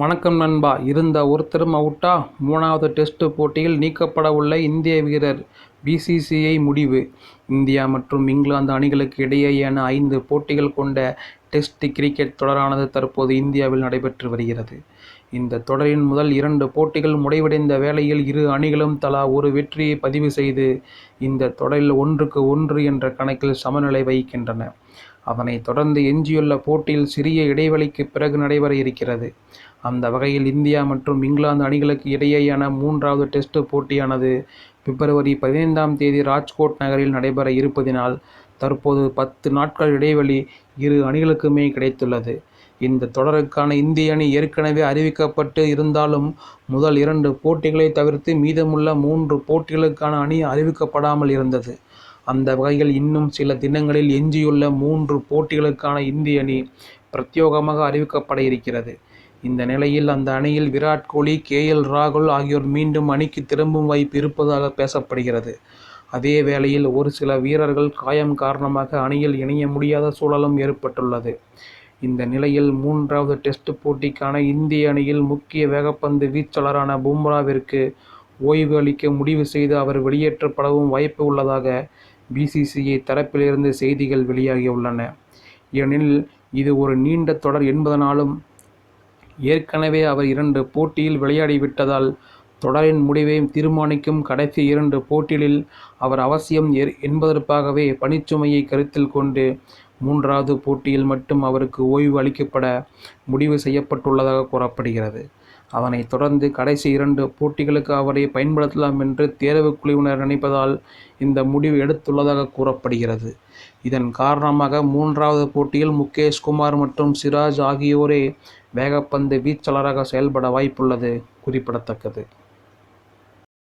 வணக்கம் நண்பா. இருந்த ஒருத்தரும் அவுட்டா மூணாவது டெஸ்ட் போட்டியில் நீக்கப்பட உள்ள இந்திய வீரர் பிசிசிஐ முடிவு. இந்தியா மற்றும் இங்கிலாந்து அணிகளுக்கு இடையேயான ஐந்து போட்டிகள் கொண்ட டெஸ்ட் கிரிக்கெட் தொடரானது தற்போது இந்தியாவில் நடைபெற்று வருகிறது. இந்த தொடரின் முதல் இரண்டு போட்டிகள் முடிவடைந்த வேளையில் இரு அணிகளும் தலா ஒரு வெற்றியை பதிவு செய்து இந்த தொடரில் ஒன்றுக்கு ஒன்று என்ற கணக்கில் சமநிலை வகிக்கின்றன. அதனைத் தொடர்ந்து எஞ்சியுள்ள போட்டியில் சிறிய இடைவெளிக்கு பிறகு நடைபெற இருக்கிறது. அந்த வகையில் இந்தியா மற்றும் இங்கிலாந்து அணிகளுக்கு இடையேயான மூன்றாவது டெஸ்ட் போட்டியானது பிப்ரவரி பதினைந்தாம் தேதி ராஜ்கோட் நகரில் நடைபெற இருப்பதினால் தற்போது பத்து நாட்கள் இடைவெளி இரு அணிகளுக்குமே கிடைத்துள்ளது. இந்த தொடருக்கான இந்திய அணி ஏற்கனவே அறிவிக்கப்பட்டு இருந்தாலும் முதல் இரண்டு போட்டிகளை தவிர்த்து மீதமுள்ள மூன்று போட்டிகளுக்கான அணி அறிவிக்கப்படாமல் இருந்தது. அந்த வகையில் இன்னும் சில தினங்களில் எஞ்சியுள்ள மூன்று போட்டிகளுக்கான இந்திய அணி பிரத்யோகமாக அறிவிக்கப்பட இருக்கிறது. இந்த நிலையில் அந்த அணியில் விராட் கோலி கே எல் ராகுல் ஆகியோர் மீண்டும் அணிக்கு திரும்பும் வாய்ப்பு இருப்பதாக பேசப்படுகிறது. அதே வேளையில் ஒரு சில வீரர்கள் காயம் காரணமாக அணியில் இணைய முடியாத சூழலும் ஏற்பட்டுள்ளது. இந்த நிலையில் மூன்றாவது டெஸ்ட் போட்டிக்கான இந்திய அணியில் முக்கிய வேகப்பந்து வீச்சாளரான பும்ராவிற்கு ஓய்வு அளிக்க முடிவு செய்து அவர் வெளியேற்றப்படவும் வாய்ப்பு உள்ளதாக பிசிசிஐ தரப்பிலிருந்து செய்திகள் வெளியாகியுள்ளன. ஏனெனில் இது ஒரு நீண்ட தொடர் என்பதனாலும் ஏற்கனவே அவர் இரண்டு போட்டியில் விளையாடிவிட்டதால் தொடரின் முடிவை தீர்மானிக்கும் கடைசி இரண்டு போட்டிகளில் அவர் அவசியம் என்பதற்காகவே பணிச்சுமையை கருத்தில் கொண்டு மூன்றாவது போட்டியில் மட்டும் அவருக்கு ஓய்வு அளிக்கப்பட முடிவு செய்யப்பட்டுள்ளதாக கூறப்படுகிறது. அதனைத் தொடர்ந்து கடைசி இரண்டு போட்டிகளுக்கு அவரை பயன்படுத்தலாம் என்று தேர்வு குழுவினர் நினைப்பதால் இந்த முடிவு எடுத்துள்ளதாக கூறப்படுகிறது. இதன் காரணமாக மூன்றாவது போட்டியில் முகேஷ் குமார் மற்றும் சிராஜ் ஆகியோரே வேகப்பந்து வீச்சாளராக செயல்பட வாய்ப்புள்ளது குறிப்பிடத்தக்கது.